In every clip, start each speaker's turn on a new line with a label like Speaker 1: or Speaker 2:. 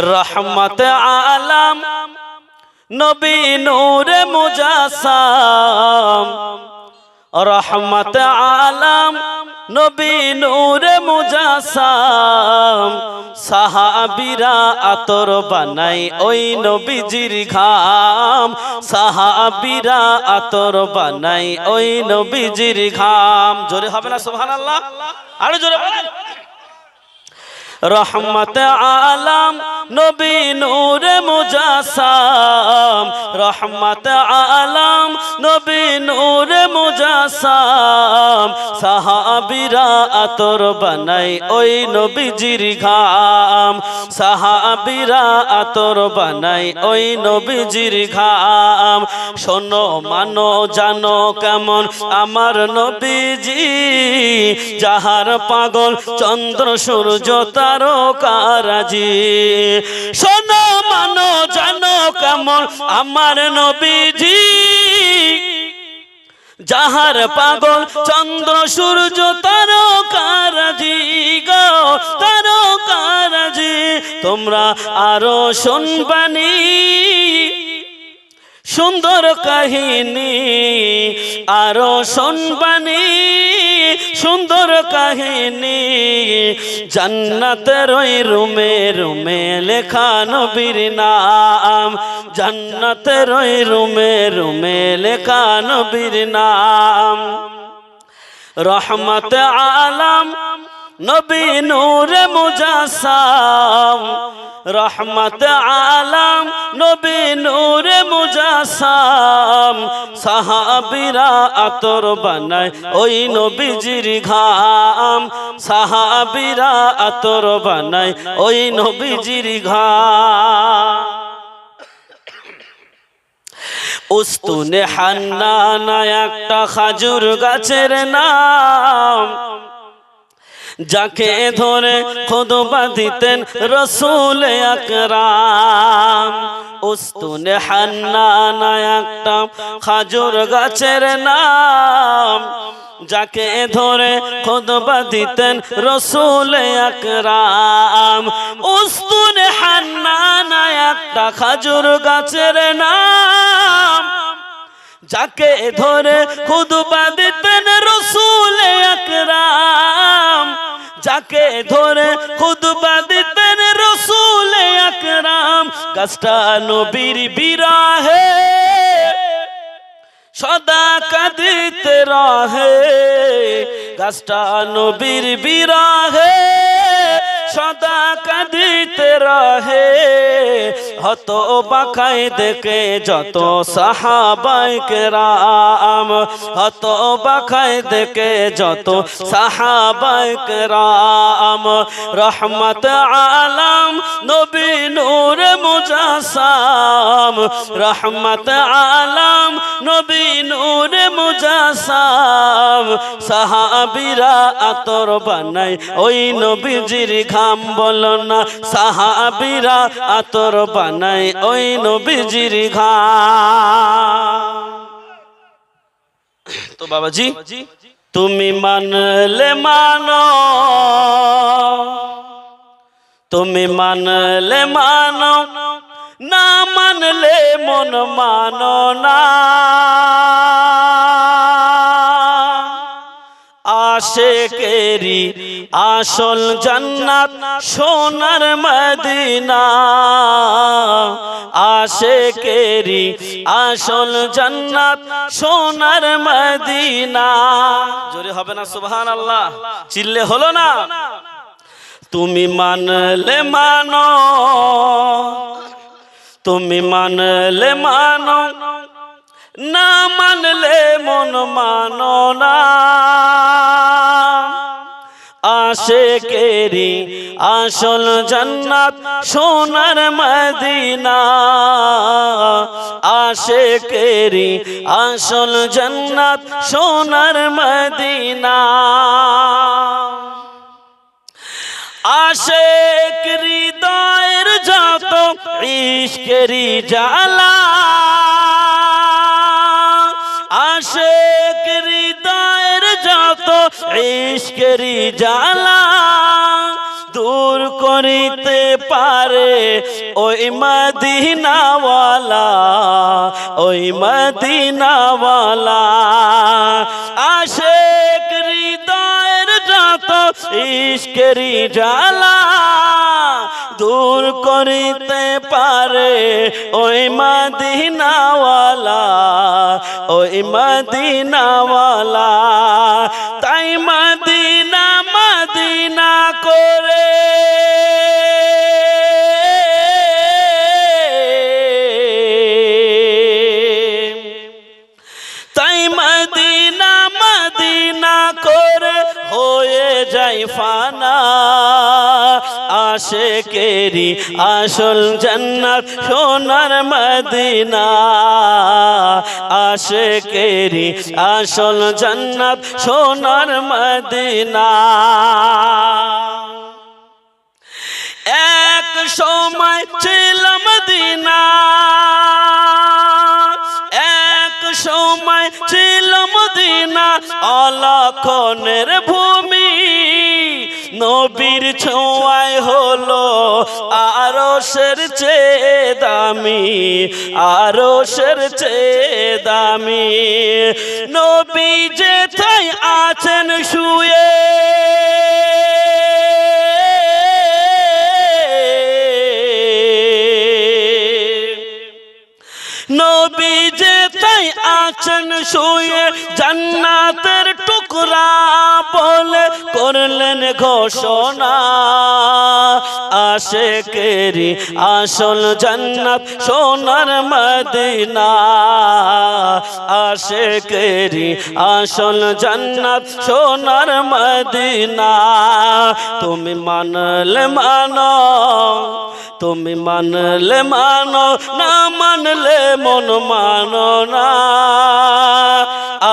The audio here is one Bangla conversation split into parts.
Speaker 1: রহমত আলাম, নবী নূরে মুজাসাম। রহমত আলাম, নবী নূরে মুজাসাম। সাহাবিরা আতর বানাই ওই নবীজির ঘাম। সাহাবিরা আতর বানাই ওই নবীজির ঘাম। জোরে হবে না, সুবহানাল্লাহ? আরও জোরে বলেন। রহমত আলাম, নবী নূর মুজাসাম। রহমত আলাম, নবী নূর মুজাসাম। সাহাবিরা আতর বানাই ওই নবীজির ঘাম। সাহাবিরা আতর বানাই ওই নবীজির ঘাম। শোনো, মানো, জানো কেমন আমার নবীজি? যাহার পাগল চন্দ্র সূর্য তারকারাজি। শোনো মানো, জানো কেমন আমার নবীজি। যাহার পাগল চন্দ্র, সূর্য তারকারাজি গো, তারকারাজি, তোমরা আরও শুনবানি। সুন্দর কাহিনী, আরও শুনবানি। সুন্দর কাহিনী। জান্নাতের ওই রুমে রুমে লেখা নবীর নাম। জান্নাতের ওই রুমে রুমে লেখা নবীর নাম। রহমত আলাম, নবী নূর মুজাসাম রহমত আলাম, নবী নূর মুজাসাম। সাহাবিরা আতর বানায় ওই নবীজির ঘাম। সাহাবিরা আতর বানায় ওই নবীজির ঘাম। উস্তুনে হান্না হান্নানা একটা খাজুর গাছের নাম। যাকে ধরে খুদবা দিতেন রসুল আকরাম। উস্তুনে হান্নানা একটা খাজুর গাছের নাম। যাকে ধরে খুদবা দিতেন রসুল আকরাম। উস্তুন হান্নানা একটা খাজুর গাছের নাম। যাকে ধরে খুদবা দিতেন রসুল আকরাম। যাকে ধরে খুদবা দিতেন রসুল আকরাম গাছটা নবীর বিরাহে। সদা কাঁদিতে রাহে গাছটা নবীর বিরাহে। সদা কাঁদিতে রহে। হত বাখাই দেখে যত সাহাবাইকে রাম হত বাখাই দেখে যত সাহাবাইকে রাম রহমত আলাম নবী নূর মুজাসাম। রহমত আলাম নবী নূর মুজাসাম। সাহাবিরা আতর বানাই ওই নবী নবীজির ঘাম বলো না, সাহাবিরা আতর বানাই ওই নবীজির ঘাম তো বাবাজি, তুমি মানলে মানো, তুমি মানলে মানো, না মানলে মন মানো না। আসল জান্নাত সোনার মদিনা। আশেকেরি আসল জান্নাত সোনার মদিনা। জোরে হবে না সুবহান আল্লাহ চিল্লে হলো না। তুমি মানলে মানো, তুমি মানলে মানো, না মানলে মন মানো না। আশেকেরি আসল জান্নাত সোনার মদিনা। আশেকেরি আসল জান্নাত সোনার মদিনা। আশেক হৃদয়ের যত ইশকেরি জালা আশেক ইশকেরি জালা দূর করিতে পারে ওই মদিনাওয়ালা ওই মদিনাওয়ালা। আশেক হৃদয়ের যত ইশকেরি জ্বালা দূর করিতে পারে ওই মদিনাওয়ালা ওই মদিনাওয়ালা। আশে কেরি আসল জন্নত সোনার মদিনা। আশে কেরি আসল জন্নত সোনার মদিনা। এক সময় ছিল মদিনা। এক সময় ছিল মদিনা। অলক্ষণের ভূমি নবীর ছোঁয়ায় হলো আরশের চেয়ে দামি, আরশের চেয়ে দামি। নবী যে তাই আছেন শুয়ে, নবী যে তাই আছেন শুয়ে, জান্নাতের টুকরা বলে করলেন ঘোষণা। আশে কেরি আসল জান্নাত সোনার মদিনা। আশে কেরি আসল জান্নাত সোনার মদিনা। তুমি মানলে মানো, তুমি মানলে মানো, না মানলে মন মানো না।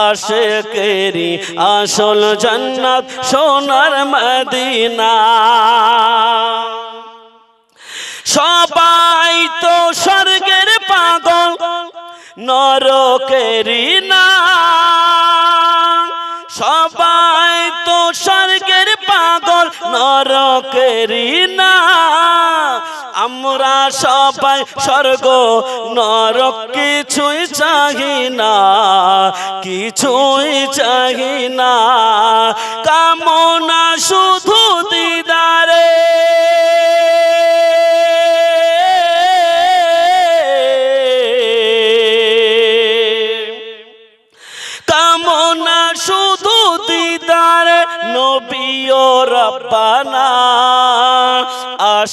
Speaker 1: আশে কেরি আসল জান্নাত সোনার মদিনা। সবাই তো স্বর্গের পাগল নরকেরি না। সবাই তো স্বর্গের পাগল নরকেরি না। আমরা সবাই স্বর্গ, নরক কিছুই চাহি না, কিছুই চাহি না। কামনা শুধু দিদারে। কামনা শুধু দিদার নবীও রব্বানা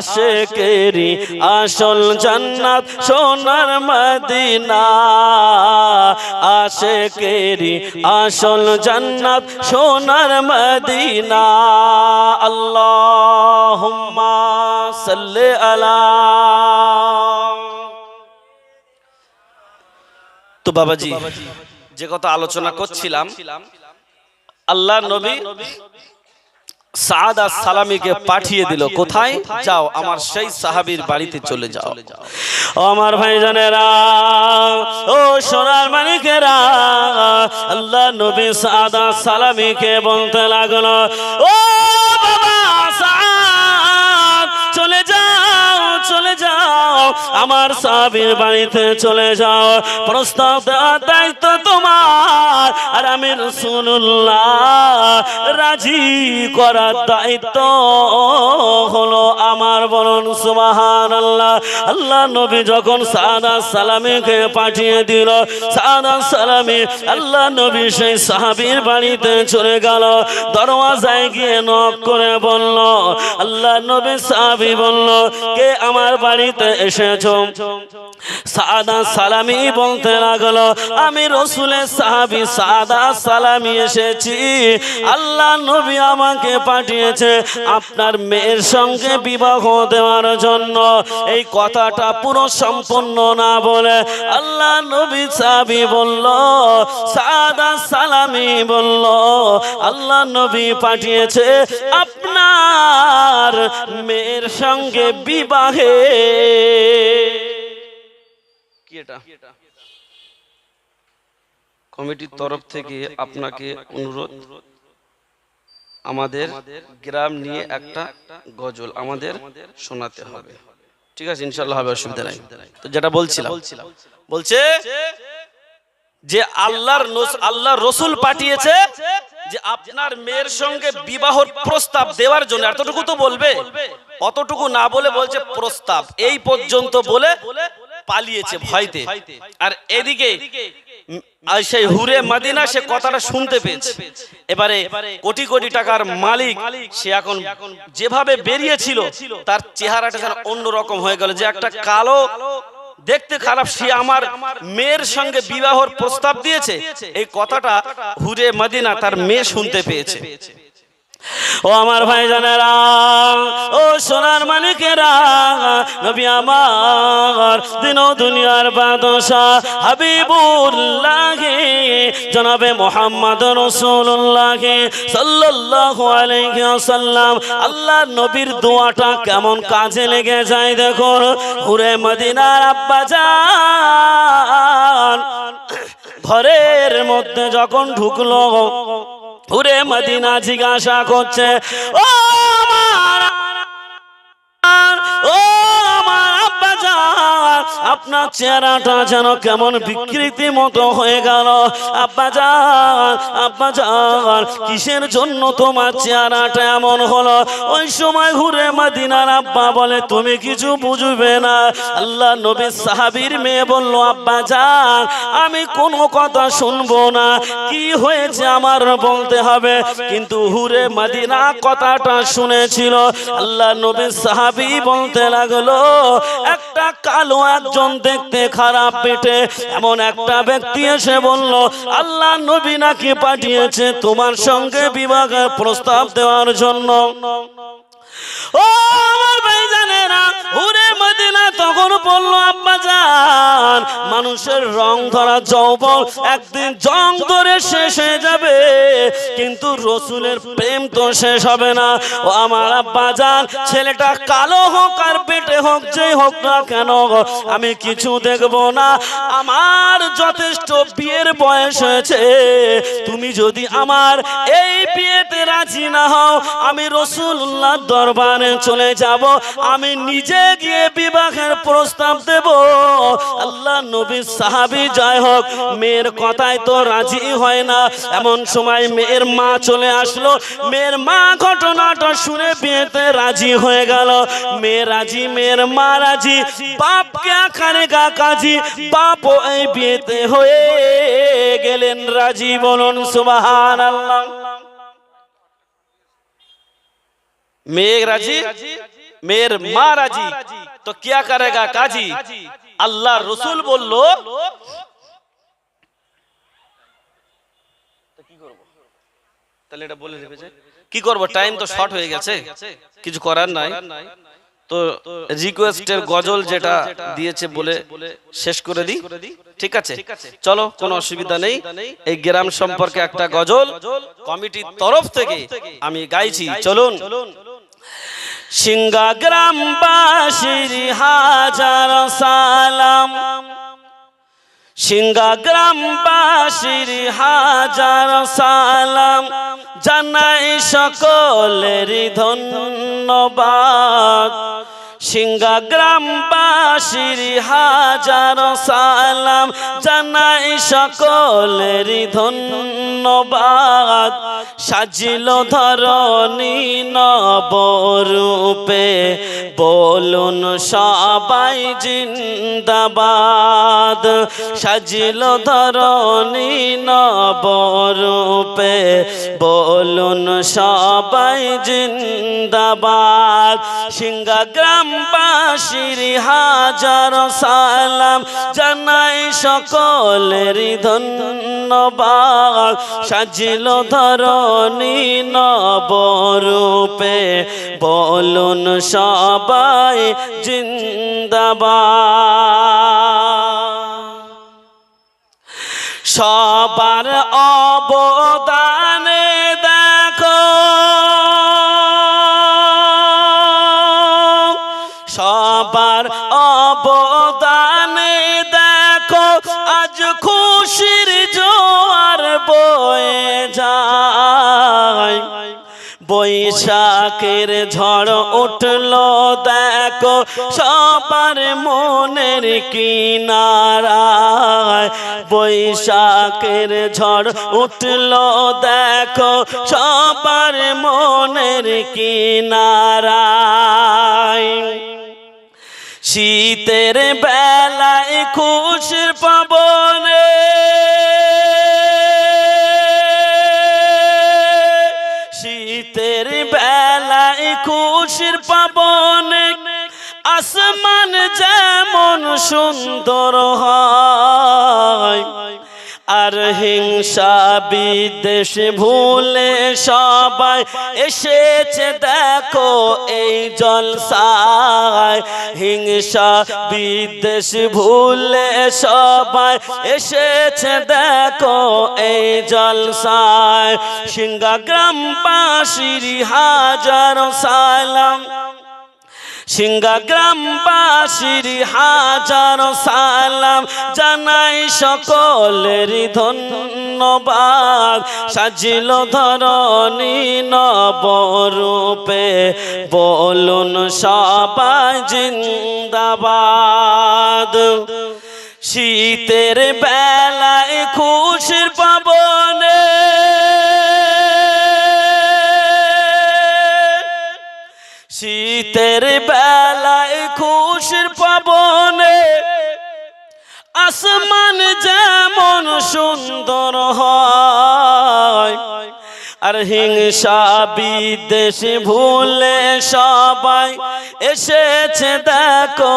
Speaker 1: আশে কেরি আসল জান্নাত সোনার মদিনা। আশে কেরি আসল জান্নাত সোনার মদিনা। আল্লাহুম্মা সাল্লি আলা তো বাবাজি, যে কথা আলোচনা করছিলাম, আল্লাহ নবী সাদ আর সালামিকে পাঠিয়ে দিল কোথায়? যাও আমার সেই সাহাবীর বাড়িতে চলে যাও। ও আমার ভাই জানেরা ও সোনার মালিকেরা আল্লাহ নবী সাদা সালামিকে বলতে লাগল ও আমার সাবির বাড়িতে চলে যাও। প্রস্তাব দেওয়ার দায়িত্ব তোমার। আর আমি রসুল্লাহ রাজি করার দায়িত্ব হলো আমার বলুন সুবাহান আল্লাহ আল্লাহ নবী যখন সাদা সালামিকে পাঠিয়ে দিল, সাদা সালামি, আল্লাহ নবী সেই সাহাবির বাড়িতে চলে গেল। দরওয়াজায় গিয়ে নক করে বলল, আল্লাহ নবী সাহাবি বলল, কে আমার বাড়িতে এসেছ সাদা সালামি বলতে লাগল আমি রসুলের সাহাবি সাদা সালামি এসেছি। আল্লাহ নবী আমাকে পাঠিয়েছে আপনার মেয়ের সঙ্গে বিবাহ দেওয়ার জন্য। এই কথাটা পুরো সম্পূর্ণ না বলে আল্লাহ নবী সাহাবি বলল সাদা সালামি বলল আল্লাহ নবী পাঠিয়েছে আপনার মেয়ের সঙ্গে বিবাহে এটা কমিটির তরফ থেকে আপনাকে অনুরোধ আমাদের গ্রাম নিয়ে একটা গজল আমাদের শোনাতে হবে। ঠিক আছে? ইনশাল্লাহ হবে অসুবিধা নাই। তো যেটা বলছিলাম বলছে যে আল্লাহর আল্লাহর রসুল পাঠিয়েছে যে আপনার মেয়ের সঙ্গে বিবাহর প্রস্তাব দেওয়ার জন্য এতটুকু তো বলবে। অতটুকু না বলে বলছে প্রস্তাব। এই পর্যন্ত বলে পালিয়েছে ভয়তে। আর এদিকে সেই হুরে মাদিনা সে কথাটা শুনতে পেয়েছে। এবারে কোটি কোটি টাকার মালিক সে এখন যেভাবে বেরিয়েছিল তার চেহারাটা যেন অন্যরকম হয়ে গেল যে একটা কালো দেখতে খারাপ সে আমার মেয়ের সঙ্গে বিবাহর প্রস্তাব দিয়েছে। এই কথাটা হুরে মদিনা তার মেয়ে শুনতে পেয়েছে। ও আমার ভাই জানেরা ও সোনার মানিকেরা নবী আমার দিন দুনিয়ার বাদশা হাবিবুল্লাহ, জনাবে মোহাম্মদ রসুল্লাহ সাল্লাল্লাহু আলাইহি আল্লাহ নবীর দোয়াটা কেমন কাজে লেগে যায় দেখুন। হুরে মদিনার আব্বা যান ঘরের মধ্যে যখন ঢুকলো ঘুরে মদিনা জিজ্ঞাসা করছে ও আমার ও আপনার চেহারাটা যেন কেমন বিকৃতি মতো হয়ে গেল। আব্বা যান আব্বা যান কিসের জন্য তোমার চেহারাটা এমন হলো? ওই সময় ঘুরে মদিনার আব্বা বলে, তুমি কিছু বুঝবে না। আল্লাহ নবী সাহাবীর মেয়ে বলল, আব্বা যান আমি কোনো কথা শুনব না। কি হয়েছে আমার বলতে হবে? কিন্তু হুরে মদিনা কথাটা শুনেছিল। আল্লাহ নবী সাহাবী বলতে লাগল, একটা কালো একজন দেখতে খারাপ পেটে এমন একটা ব্যক্তি এসে বলল, আল্লাহ নবী নাকি পাঠিয়েছে তোমার সঙ্গে বিবাহের প্রস্তাব দেওয়ার জন্য? ও আমার ভাই হুরে মদিনা তখন বলল, আব্বা যান মানুষের রং ধরা যৌবন একদিন জং ধরে শেষ হয়ে যাবে, কিন্তু রসুলের প্রেম তো শেষ হবে না। ও আমার আব্বা যান ছেলেটা কালো হোক আর পেটে হোক যে হোক না কেন আমি কিছু দেখব না। আমার যথেষ্ট বিয়ের বয়স হয়েছে, তুমি যদি আমার এই বিয়েতে রাজি না হও, আমি রসুল্লাহ দরবারে চলে যাব, আমি নিজে গিয়ে বিবাহের প্রস্তাব দেব। আল্লাহ নবী সাহাবি জয় হোক, মেয়ের কথায় তো রাজি হয় না। এমন সময় মেয়ের মা চলে আসলো, মেয়ের মা ঘটনাটা শুনে বিয়েতে রাজি হয়ে গেল। মেয়ে রাজি, মেয়ের মা রাজি, বাপকে আকারে গা কাজি বাপ এই বিয়েতে হয়ে গেলেন রাজি। বলুন সুবাহান আল্লাহ মেয়ে রাজি মেয়ের মা রাজি তো কিয়া করেগা কাজী আল্লাহ রসুল বলল কি করব টাইম তো শর্ট হয়ে গেছে। কিছু করার নাই। তো রিকোয়েস্টের গজল যেটা দিয়েছে বলে শেষ করে দিই। ঠিক আছে? চলো, কোনো অসুবিধা নেই। এই গ্রাম সম্পর্কে একটা গজল। কমিটির তরফ থেকে আমি গাইছি। চলুন। সিঙ্গা গ্রামবাসীর হাজার সালাম। সিঙ্গা গ্রামবাসীর হাজার সালাম। জানাই সকলের ধন্যবাদ। সিঙ্গা গ্রামবাসীর হাজার সালাম জানাই সকলের ধন্যবাদ। সাজিল ধরণী নবরূপে বলুন সবাই জিন্দাবাদ। সাজিল ধরণী নবরূপে বলুন সবাই জিন্দাবাদ। সিঙ্গা গ্রাম গ্রামবাসীর হাজার সালাম জানাই সকলের ধন্যবাদ। সাজিল ধরণী নবরূপে বলুন সবাই জিন্দাবাদ। সবার অবদানে বৈশাখের ঝড় উঠল, দেখো সবার মনের কিনারায়। বৈশাখের ঝড় উঠল, দেখো সবার মনের কিনারায়। শীতের বেলায় খুশির পাবনে আসমান যেমন সুন্দর হয়, আর হিংসা বিদেশ ভুলে সবাই এসেছে, দেখো এই জলসায়। হিংসা বিদেশ ভুলে সবাই এসেছে, দেখো এই জলসায়। সিংহা গ্রামবাসীর হাজার সালাম। সিংহা গ্রামবাসীর হাজার সালাম জানাই সকলের ধন্যবাদ। সাজিল ধরণী নবরূপে বলুন সবাই জিন্দাবাদ। শীতের বেলায় খুশির পাবনে শীতের বেলায় খুশির পাবনে আসমান যেমন সুন্দর হয়। আর হিংসা বিদেশ ভুলে সবাই এসেছে, দেখো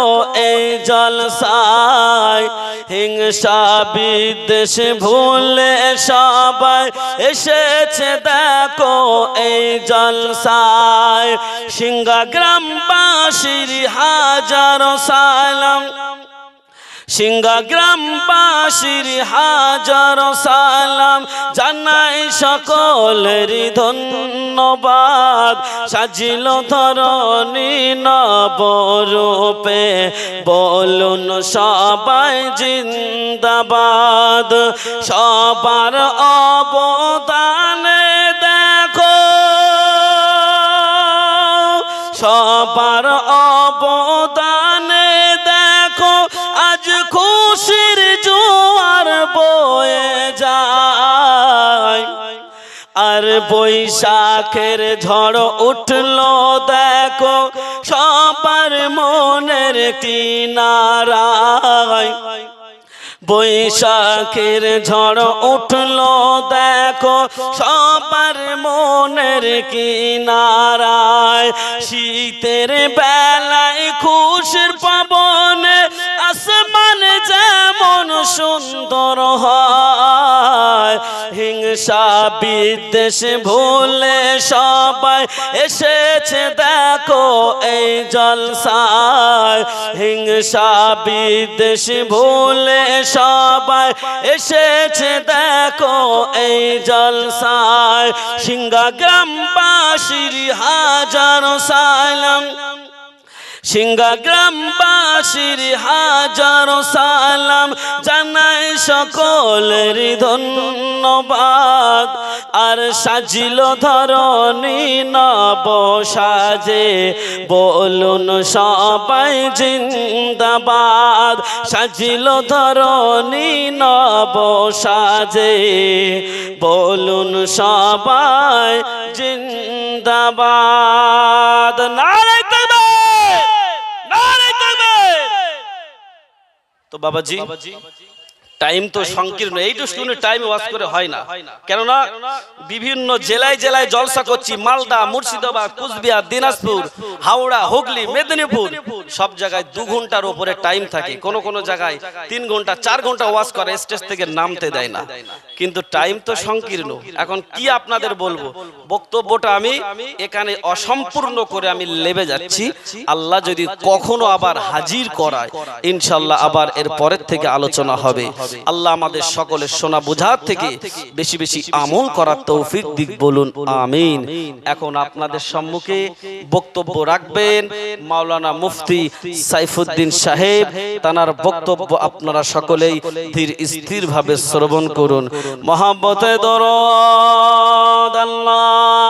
Speaker 1: এই জলসায়। হিংসা বিদেশ ভুলে সবাই এসেছে, দেখো এই জলসায়। সিংহা গ্রামবাসীর হাজার সালাম। সিংহা গ্রামবাসীর হাজার সালাম জানাই সকলের ধন্যবাদ। সাজিল ধরণী নবরূপে বলুন সবাই জিন্দাবাদ। সবার অবদানে দেখো, সবার বৈশাখের ঝড় উঠল, দেখো, সবার মনের কিনারায়। বৈশাখের ঝড় উঠল, দেখো, সবার মনের কিনারায়। শীতের বেলায় খুশির পাবনে, আসমান যেমন সুন্দর হয়। হিংসা বিদ্বেষ ভুলে সবাই এসেছে, দেখো এই জলসায়। হিংসা বিদ্বেষ ভুলে সবাই এসেছে, দেখো এই জলসায়। সিংহা গ্রামবাসীর হাজার সালাম। সিংহা গ্রামবাসীর হাজার সালাম জানাই সকলের ধন্যবাদ। আর সাজিল ধরণী নব সাজে, বলুন সবাই জিন্দাবাদ। সাজিল ধরণী নব সাজে, বলুন সবাই জিন্দাবাদ। নারে নারে তাকবীর! তো বাবাজি টাইম তো সংকীর্ণ এইটু শুনে টাইম ওয়াজ করে হয় না। কেননা বিভিন্ন জেলায় জেলায় জলসা করছি মালদা মুর্শিদাবাদ কুচবিহার দিনাজপুর হাওড়া হুগলি মেদিনীপুর সব জায়গায় দু ঘণ্টার উপরে টাইম থাকে। কোন কোন জায়গায় তিন ঘণ্টা চার ঘণ্টা ওয়াজ করে স্টেজ থেকে নামতে দেয় না। কিন্তু টাইম তো সংকীর্ণ। এখন কি আপনাদের বলব? বক্তব্যটা আমি এখানে অসম্পূর্ণ করে আমি লেবে যাচ্ছি। আল্লাহ যদি কখনো আবার হাজির করায় ইনশাল্লাহ আবার এর পরের থেকে আলোচনা হবে আল্লাহ আমাদের সকলের শোনা বোঝার থেকে বেশি বেশি আমল করার তৌফিক দিক বলুন আমিন। এখন আপনাদের সম্মুখে বক্তব্য রাখবেন মাওলানা মুফতি সাইফুদ্দিন সাহেব তানার বক্তব্য আপনারা সকলেই ধীর স্থির ভাবে শ্রবণ করুন। মহাব্বতে দরদ আল্লাহ।